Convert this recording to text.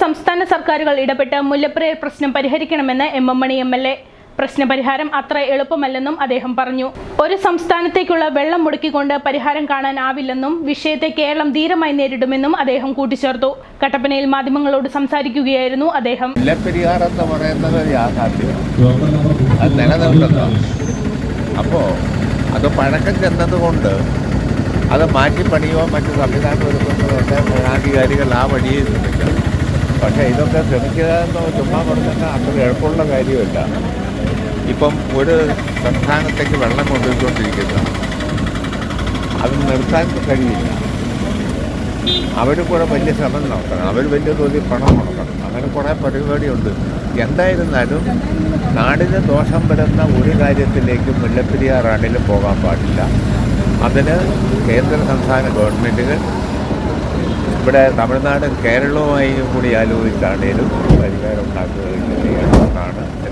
സംസ്ഥാന സർക്കാരുകൾ ഇടപെട്ട് മുല്ലപ്പെരിയാർ പ്രശ്നം പരിഹരിക്കണമെന്ന് M M Mani M L A. പ്രശ്നപരിഹാരം അത്ര എളുപ്പമല്ലെന്നും അദ്ദേഹം പറഞ്ഞു. ഒരു സംസ്ഥാനത്തേക്കുള്ള വെള്ളം മുടക്കിക്കൊണ്ട് പരിഹാരം കാണാനാവില്ലെന്നും വിഷയത്തെ കേരളം ധീരമായി നേരിടുമെന്നും അദ്ദേഹം കൂട്ടിച്ചേർത്തു. കട്ടപ്പനയിൽ മാധ്യമങ്ങളോട് സംസാരിക്കുകയായിരുന്നു അദ്ദേഹം. അപ്പോ പറയുന്നത് അത് അപ്പോൾ അത് പഴക്കം ചെന്നതുകൊണ്ട് അത് മാറ്റിപ്പണിയോ മറ്റു സംവിധാനം ഒരുക്കുന്നതൊക്കെ ഭരണാധികാരികൾ ആ വഴിയെ ശ്രമിക്കണം പക്ഷേ ഇതൊക്കെ ശ്രമിക്കുക ചുമ്മാ പറഞ്ഞാൽ അത്ര എളുപ്പമുള്ള കാര്യമില്ല. ഇപ്പം ഒരു സംസ്ഥാനത്തേക്ക് വെള്ളം കൊണ്ടുപോയിക്കൊണ്ടിരിക്കുന്നു അത് നിർത്താൻ കഴിയില്ല. അവർ കൂടെ വലിയ ശ്രമം നടത്തണം. അവർ വലിയ തോതിൽ പണം മുടക്കണം. അങ്ങനെ കുറേ പരിപാടിയുണ്ട്. എന്തായിരുന്നാലും നാടിന് ദോഷം വരുന്ന ഒരു കാര്യത്തിലേക്കും മുല്ലപ്പെരിയാർ റാണിലും പോകാൻ പാടില്ല. അതിന് കേന്ദ്ര സംസ്ഥാന ഗവൺമെന്റുകൾ ഇവിടെ തമിഴ്നാടും കേരളവുമായി കൂടി ആലോചിച്ചാണേലും പരിഹാരം ഉണ്ടാക്കുക ചെയ്യണം